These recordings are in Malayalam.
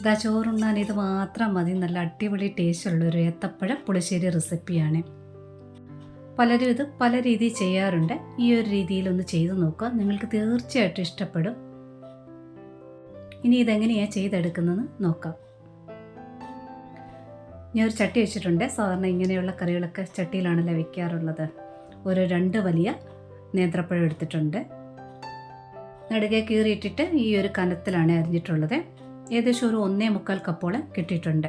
ഇതാ ചോറുണ്ണാൻ ഇത് മാത്രം മതി. നല്ല അടിപൊളി ടേസ്റ്റുള്ളൊരു ഏത്തപ്പഴ പുളിശ്ശേരി റെസിപ്പിയാണ്. പലരും ഇത് പല രീതിയിൽ ചെയ്യാറുണ്ട്. ഈ ഒരു രീതിയിലൊന്ന് ചെയ്തു നോക്കുക. നിങ്ങൾക്ക് തീർച്ചയായിട്ടും ഇഷ്ടപ്പെടും. ഇനി ഇതെങ്ങനെയാണ് ചെയ്തെടുക്കുന്നതെന്ന് നോക്കാം. ഞാൻ ഒരു ചട്ടി വെച്ചിട്ടുണ്ട്. സാധാരണ ഇങ്ങനെയുള്ള കറികളൊക്കെ ചട്ടിയിലാണല്ലോ വെക്കാറുള്ളത്. ഒരു രണ്ട് വലിയ നേന്ത്രപ്പഴം എടുത്തിട്ടുണ്ട്. നടുകെ കീറിയിട്ടിട്ട് ഈ ഒരു കനത്തിലാണ് അരിഞ്ഞിട്ടുള്ളത്. ഏകദേശം ഒരു ഒന്നേ മുക്കാൽ കപ്പോളം കിട്ടിയിട്ടുണ്ട്.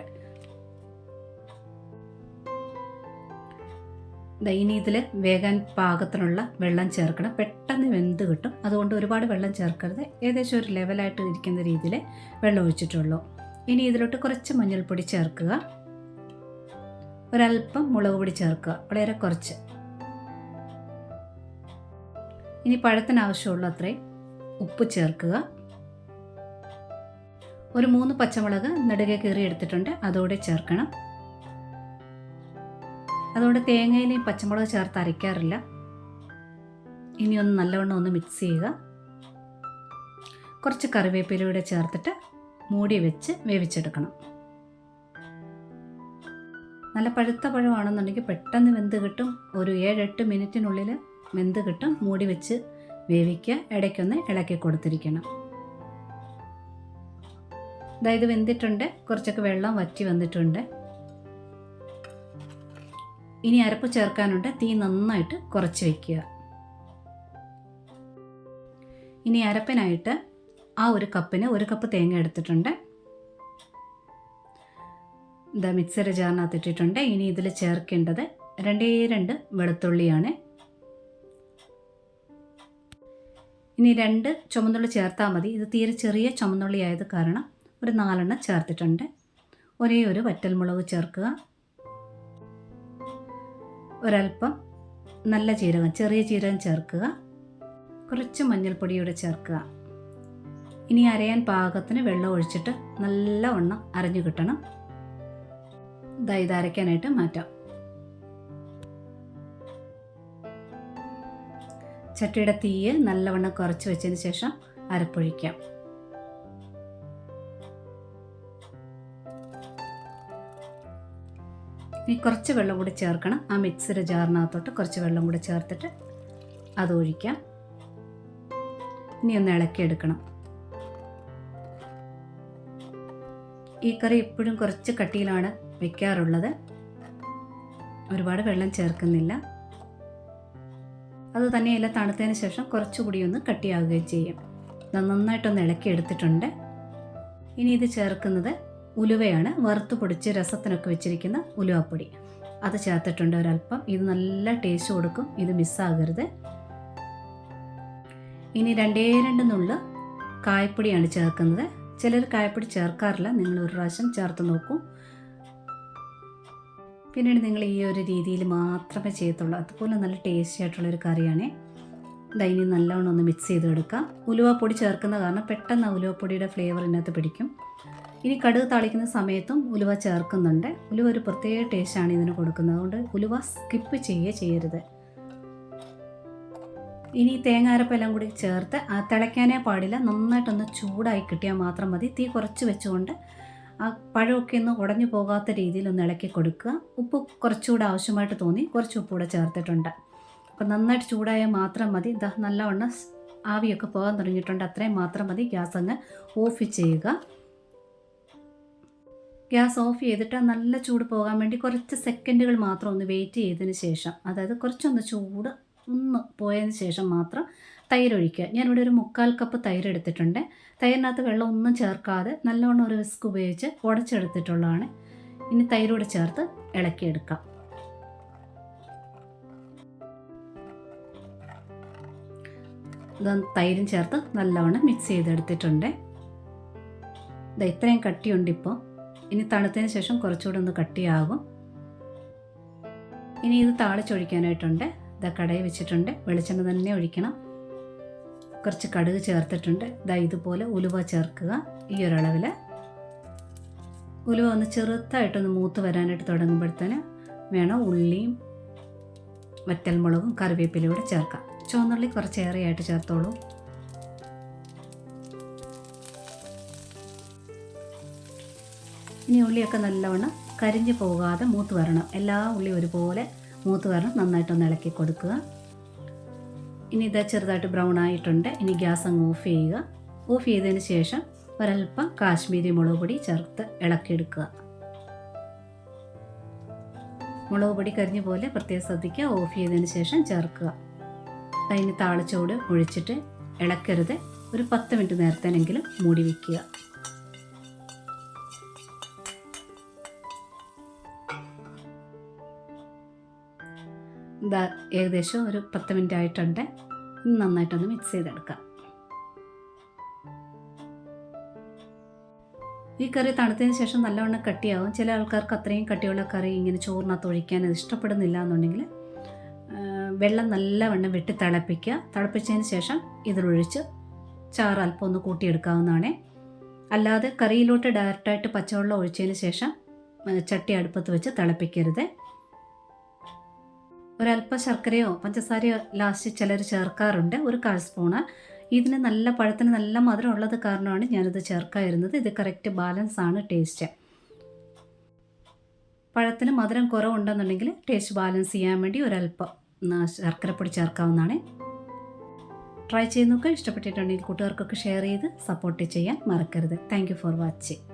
ഇനി ഇതിൽ വേകാൻ പാകത്തിനുള്ള വെള്ളം ചേർക്കണം. പെട്ടെന്ന് വെന്ത് കിട്ടും. അതുകൊണ്ട് ഒരുപാട് വെള്ളം ചേർക്കരുത്. ഏകദേശം ഒരു ലെവലായിട്ട് ഇരിക്കുന്ന രീതിയിൽ വെള്ളം ഒഴിച്ചിട്ടുള്ളൂ. ഇനി ഇതിലോട്ട് കുറച്ച് മഞ്ഞൾപ്പൊടി ചേർക്കുക. ഒരല്പം മുളക് പൊടി ചേർക്കുക. വളരെ കുറച്ച്. ഇനി പഴത്തിന് ആവശ്യമുള്ള അത്രയും ഉപ്പ് ചേർക്കുക. ഒരു മൂന്ന് പച്ചമുളക് നെടുകെ കീറി എടുത്തിട്ടുണ്ട്. അതോടെ ചേർക്കണം. അതോടെ തേങ്ങയിലെയും പച്ചമുളക് ചേർത്ത് അരയ്ക്കാറില്ല. ഇനി ഒന്ന് നല്ലവണ്ണം ഒന്ന് മിക്സ് ചെയ്യുക. കുറച്ച് കറിവേപ്പിലൂടെ ചേർത്തിട്ട് മൂടി വെച്ച് വേവിച്ചെടുക്കണം. നല്ല പഴുത്ത പഴമാണെന്നുണ്ടെങ്കിൽ പെട്ടെന്ന് വെന്ത് കിട്ടും. ഒരു ഏഴെട്ട് മിനിറ്റിനുള്ളിൽ വെന്ത് കിട്ടും. മൂടി വെച്ച് വേവിക്കുക. ഇടയ്ക്കൊന്ന് ഇളക്കി കൊടുത്തിരിക്കണം. അതായത് വെന്തിട്ടുണ്ട്. കുറച്ചൊക്കെ വെള്ളം വറ്റി വന്നിട്ടുണ്ട്. ഇനി അരപ്പ് ചേർക്കാനുണ്ട്. തീ നന്നായിട്ട് കുറച്ച് വയ്ക്കുക ഇനി അരപ്പിനായിട്ട് ആ ഒരു കപ്പിന് ഒരു കപ്പ് തേങ്ങ എടുത്തിട്ടുണ്ട്. ഇതാ മിക്സർ ജാറിനകത്ത് ഇട്ടിട്ടുണ്ട്. ഇനി ഇതിൽ ചേർക്കേണ്ടത് രണ്ടേ രണ്ട് വെളുത്തുള്ളിയാണ്. ഇനി രണ്ട് ചുമന്നുള്ളി ചേർത്താൽ മതി. ഇത് തീരെ ചെറിയ ചുമന്നുള്ളി ആയത് കാരണം ഒരു നാലെണ്ണം ചേർത്തിട്ടുണ്ട്. ഒരേ ഒരു വറ്റൽമുളക് ചേർക്കുക. ഒരൽപ്പം നല്ല ജീരകം ചെറിയ ജീരകം ചേർക്കുക. കുറച്ച് മഞ്ഞൾപ്പൊടിയൂടെ ചേർക്കുക. ഇനി അരയാൻ പാകത്തിന് വെള്ളം ഒഴിച്ചിട്ട് നല്ലവണ്ണം അരഞ്ഞു കിട്ടണം. അരയ്ക്കാനായിട്ട് മാറ്റാം. ചട്ടിയുടെ തീയ് നല്ലവണ്ണം കുറച്ച് വെച്ചതിന് ശേഷം അരപ്പൊഴിക്കാം. ഇനി കുറച്ച് വെള്ളം കൂടി ചേർക്കണം. ആ മിക്സിയുടെ ജാറിനകത്തോട്ട് കുറച്ച് വെള്ളം കൂടി ചേർത്തിട്ട് അത് ഒഴിക്കാം. ഇനി ഒന്ന് ഇളക്കിയെടുക്കണം. ഈ കറി എപ്പോഴും കുറച്ച് കട്ടിയിലാണ് വെക്കാറുള്ളത്. ഒരുപാട് വെള്ളം ചേർക്കുന്നില്ല. അത് തന്നെയല്ല തണുത്തതിന് ശേഷം കുറച്ചുകൂടി ഒന്ന് കട്ടിയാവുകയും ചെയ്യും. നന്നായിട്ടൊന്ന് ഇളക്കി എടുത്തിട്ടുണ്ട് ഇനി ഇത് ചേർക്കുന്നത് ഉലുവയാണ് വറുത്ത് പൊടിച്ച് രസത്തിനൊക്കെ വെച്ചിരിക്കുന്ന ഉലുവപ്പൊടി. അത് ചേർത്തിട്ടുണ്ട് ഒരല്പം ഇത് നല്ല ടേസ്റ്റ് കൊടുക്കും. ഇത് മിസ്സാകരുത് ഇനി രണ്ടേ രണ്ട് നുള്ള് കായപ്പൊടിയാണ് ചേർക്കുന്നത്. ചിലർ കായപ്പൊടി ചേർക്കാറില്ല. നിങ്ങൾ ഒരു പ്രാവശ്യം ചേർത്ത് നോക്കൂ. പിന്നീട് നിങ്ങൾ ഈ ഒരു രീതിയിൽ മാത്രമേ ചെയ്യത്തുള്ളൂ. അതുപോലെ നല്ല ടേസ്റ്റി ആയിട്ടുള്ളൊരു കറിയാണ്. ഇതാ ഇനി നല്ലവണ്ണം ഒന്ന് മിക്സ് ചെയ്ത് എടുക്കാം ഉലുവപ്പൊടി ചേർക്കുന്ന കാരണം പെട്ടെന്ന് ഉലുവപ്പൊടിയുടെ ഫ്ലേവർ ഇതിനകത്ത് പിടിക്കും. ഇനി കടുക് താളിക്കുന്ന സമയത്തും ഉലുവ ചേർക്കുന്നുണ്ട്. ഉലുവ ഒരു പ്രത്യേക ടേസ്റ്റാണ് ഇതിന് കൊടുക്കുന്നത്. അതുകൊണ്ട് ഉലുവ സ്കിപ്പ് ചെയ്യുക ചെയ്യരുത്. ഇനി തേങ്ങാരപ്പെല്ലാം കൂടി ചേർത്ത് തിളയ്ക്കാനേ പാടില്ല. നന്നായിട്ടൊന്ന് ചൂടായി കിട്ടിയാൽ മാത്രം മതി. തീ കുറച്ച് വെച്ചുകൊണ്ട് ആ പഴമൊക്കെ ഒന്ന് ഉടഞ്ഞു പോകാത്ത രീതിയിൽ ഒന്ന് ഇളക്കി കൊടുക്കുക. ഉപ്പ് കുറച്ചുകൂടെ ആവശ്യമായിട്ട് തോന്നി. കുറച്ച് ഉപ്പ് കൂടെ ചേർത്തിട്ടുണ്ട്. അപ്പോൾ നന്നായിട്ട് ചൂടായാൽ മാത്രം മതി. ഇതാ നല്ലവണ്ണം ആവിയൊക്കെ പോകാൻ തുടങ്ങിയിട്ടുണ്ട്. അത്രയും മാത്രം മതി. ഗ്യാസ് അങ്ങ് ഓഫ് ചെയ്യുക. ഗ്യാസ് ഓഫ് ചെയ്തിട്ട് നല്ല ചൂട് പോകാൻ വേണ്ടി കുറച്ച് സെക്കൻഡുകൾ മാത്രം ഒന്ന് വെയിറ്റ് ചെയ്തതിന് ശേഷം അതായത് കുറച്ചൊന്ന് ചൂട് ഒന്ന് പോയതിന് ശേഷം മാത്രം തൈര് ഒഴിക്കുക. ഞാനിവിടെ ഒരു മുക്കാൽ കപ്പ് തൈര് എടുത്തിട്ടുണ്ട്. തൈരിനകത്ത് വെള്ളം ഒന്നും ചേർക്കാതെ നല്ലവണ്ണം ഒരു വിസ്ക് ഉപയോഗിച്ച് ഉടച്ചെടുത്തിട്ടുള്ളതാണ്. ഇനി തൈരോട് ചേർത്ത് ഇളക്കിയെടുക്കാം. തൈരും ചേർത്ത് നല്ലവണ്ണം മിക്സ് ചെയ്തെടുത്തിട്ടുണ്ട്. ഇത് ഇത്രയും കട്ടിയുണ്ട് ഇപ്പോൾ ഇനി തണുത്തതിന് ശേഷം കുറച്ചുകൂടെ ഒന്ന് കട്ടിയാകും. ഇനി ഇത് താളിച്ചൊഴിക്കാനായിട്ടുണ്ട് ഇതാ കടയിൽ വെച്ചിട്ടുണ്ട്. വെളിച്ചെണ്ണ തന്നെ ഒഴിക്കണം. കുറച്ച് കടുക് ചേർത്തിട്ടുണ്ട്. ഇതാ ഇതുപോലെ ഉലുവ ചേർക്കുക ഈ ഒരളവിൽ ഉലുവ ഒന്ന് ചെറുതായിട്ടൊന്ന് മൂത്ത് വരാനായിട്ട് തുടങ്ങുമ്പോഴത്തേന് വേണം ഉള്ളിയും വറ്റൽമുളകും കറിവേപ്പിലയും ചേർക്കാം. ചുവന്നുള്ളി കുറച്ചേറെയായിട്ട് ചേർത്തോളൂ. ഇനി ഉള്ളിയൊക്കെ നല്ലവണ്ണം കരിഞ്ഞു പോകാതെ മൂത്ത് വരണം. എല്ലാ ഉള്ളി ഒരുപോലെ മൂത്ത് വരണം. നന്നായിട്ടൊന്ന് ഇളക്കി കൊടുക്കുക. ഇനി ഇത് ചെറുതായിട്ട് ബ്രൗൺ ആയിട്ടുണ്ട്. ഇനി ഗ്യാസ് അങ്ങ് ഓഫ് ചെയ്യുക. ഓഫ് ചെയ്തതിന് ശേഷം ഒരല്പം കാശ്മീരി മുളക് പൊടി ചേർത്ത് ഇളക്കിയെടുക്കുക. മുളക് പൊടി കരിഞ്ഞ പോലെ പ്രത്യേകം ശ്രദ്ധിക്കുക. ഓഫ് ചെയ്തതിന് ശേഷം ചേർക്കുക. അതിന് താളിച്ചോട് ഒഴിച്ചിട്ട് ഇളക്കരുത്. ഒരു പത്ത് മിനിറ്റ് നേരത്തേനെങ്കിലും മൂടി വയ്ക്കുക ഇതാ ഏകദേശം ഒരു പത്ത് മിനിറ്റ് ആയിട്ടുണ്ട്. ഇനി നന്നായിട്ടൊന്ന് മിക്സ് ചെയ്തെടുക്കാം. ഈ കറി തണുത്തതിന് ശേഷം നല്ലവണ്ണം കട്ടിയാവും. ചില ആൾക്കാർക്ക് അത്രയും കട്ടിയുള്ള കറി ഇങ്ങനെ ചോറിനകത്ത് ഒഴിക്കാൻ അത് ഇഷ്ടപ്പെടുന്നില്ല എന്നുണ്ടെങ്കിൽ വെള്ളം നല്ലവണ്ണം വെട്ടി തിളപ്പിക്കുക. തിളപ്പിച്ചതിന് ശേഷം ഇതിലൊഴിച്ച് ചാറ് അല്പം ഒന്ന് കൂട്ടിയെടുക്കാവുന്നതാണ്. അല്ലാതെ കറിയിലോട്ട് ഡയറക്റ്റായിട്ട് പച്ചവെള്ളം ഒഴിച്ചതിന് ശേഷം ചട്ടി അടുപ്പത്ത് വെച്ച് തിളപ്പിക്കരുത്. ഒരല്പം ശർക്കരയോ പഞ്ചസാരയോ ലാസ്റ്റ് ചിലർ ചേർക്കാറുണ്ട്. ഒരു കാൽ സ്പൂണ്. ഇതിന് നല്ല പഴത്തിന് നല്ല മധുരം ഉള്ളത് കാരണമാണ് ഞാനിത് ചേർക്കാതിരുന്നത്. ഇത് കറക്റ്റ് ബാലൻസ് ആണ് ടേസ്റ്റ് പഴത്തിന് മധുരം കുറവുണ്ടെന്നുണ്ടെങ്കിൽ ടേസ്റ്റ് ബാലൻസ് ചെയ്യാൻ വേണ്ടി ഒരല്പം ശർക്കരപ്പൊടി ചേർക്കാവുന്നതാണ്. ട്രൈ ചെയ്യുന്നൊക്കെ ഇഷ്ടപ്പെട്ടിട്ടുണ്ടെങ്കിൽ കൂട്ടുകാർക്കൊക്കെ ഷെയർ ചെയ്ത് സപ്പോർട്ട് ചെയ്യാൻ മറക്കരുത്. Thank for watching